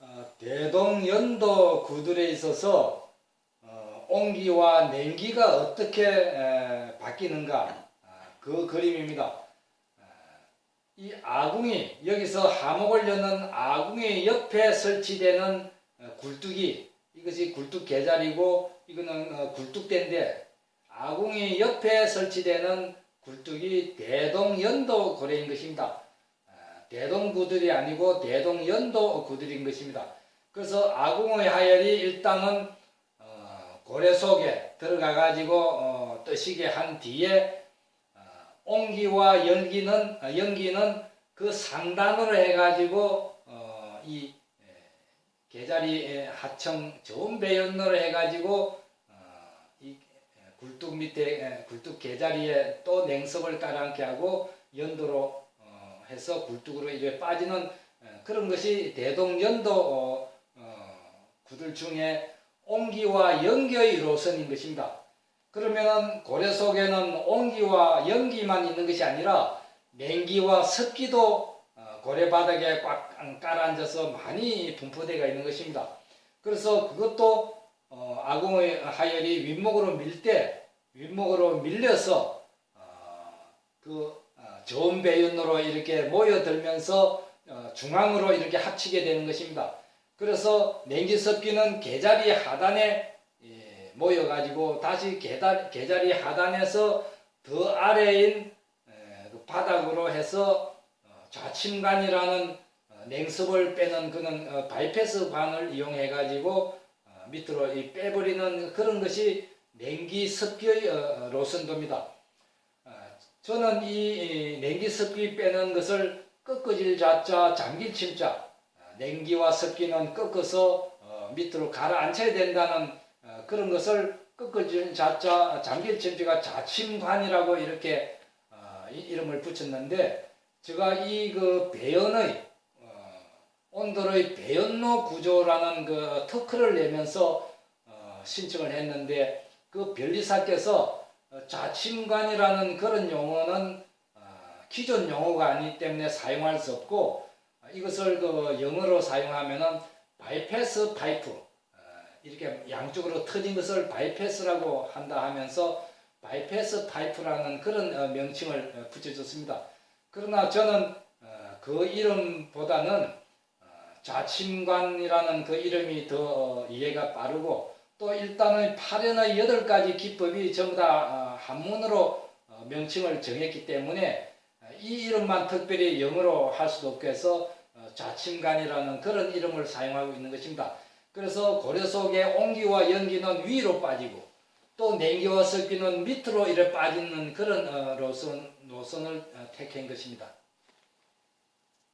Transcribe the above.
어, 대동 연도 구들에 있어서 어, 온기와 냉기가 어떻게 에, 바뀌는가 아, 그 그림입니다. 아, 이 아궁이 여기서 하목을 여는 아궁이 옆에 설치되는 어, 굴뚝이 이것이 굴뚝 계자리고 이거는 어, 굴뚝대인데 아궁이 옆에 설치되는 굴뚝이 대동 연도 고래인 것입니다. 아, 대동구들이 아니고 대동연도 구들인 것입니다. 그래서 아궁의 하열이 일단은 어, 고래 속에 들어가 가지고 어, 뜨시게 한 뒤에 어, 온기와 연기는 어, 연기는 그 상단으로 해가지고 어, 이 에, 계자리 하청 좋은 배연로로 해가지고 어, 이 에, 굴뚝 밑에 에, 굴뚝 계자리에 또 냉석을 깔아앉게 하고 연도로 어, 해서 굴뚝으로 이제 빠지는 에, 그런 것이 대동연도 어, 어, 구들 중에 온기와 연기의 로선인 것입니다. 그러면 고래 속에는 온기와 연기만 있는 것이 아니라 냉기와 습기도 어, 고래 바닥에 꽉 깔아앉아서 많이 분포되어 있는 것입니다. 그래서 그것도 어, 아궁의 하열이 윗목으로 밀 때 윗목으로 밀려서 어, 그 어, 좋은 배윤으로 이렇게 모여들면서 어, 중앙으로 이렇게 합치게 되는 것입니다. 그래서 냉기 습기는 계자리 하단에 예, 모여가지고 다시 계다, 계자리 하단에서 더 아래인 에, 그 바닥으로 해서 어, 좌침관이라는 어, 냉습을 빼는 어, 바이패스 관을 이용해 가지고 어, 밑으로 이 빼버리는 그런 것이 냉기 습기의 어, 로선도입니다. 어, 저는 이, 이 냉기 습기 빼는 것을 꺾어질 자자 잠길 침자 어, 냉기와 습기는 꺾어서 어, 밑으로 가라앉혀야 된다는 어, 그런 것을 꺾어질 자자 잠길 침자가 자침관이라고 이렇게 어, 이 이름을 붙였는데 제가 이 그 배연의 어, 온도의 배연로 구조라는 그 특허를 내면서 어, 신청을 했는데 그 변리사께서 어, 자침관이라는 그런 용어는 어, 기존 용어가 아니기 때문에 사용할 수 없고 어, 이것을 그 영어로 사용하면은 바이패스 파이프 어, 이렇게 양쪽으로 터진 것을 바이패스라고 한다 하면서 바이패스 파이프라는 그런 어, 명칭을 어, 붙여줬습니다. 그러나 저는 어, 그 이름보다는 어, 자침관이라는 그 이름이 더 어, 이해가 빠르고 또 일단은 8연의 여덟 가지 기법이 전부 다 어, 한문으로 어, 명칭을 정했기 때문에 어, 이 이름만 특별히 영어로 할 수도 없고 해서 어, 자침관이라는 그런 이름을 사용하고 있는 것입니다. 그래서 고려 속에 온기와 연기는 위로 빠지고 또 냉기와 습기는 밑으로 이래 빠지는 그런 어, 노선, 노선을 어, 택한 것입니다.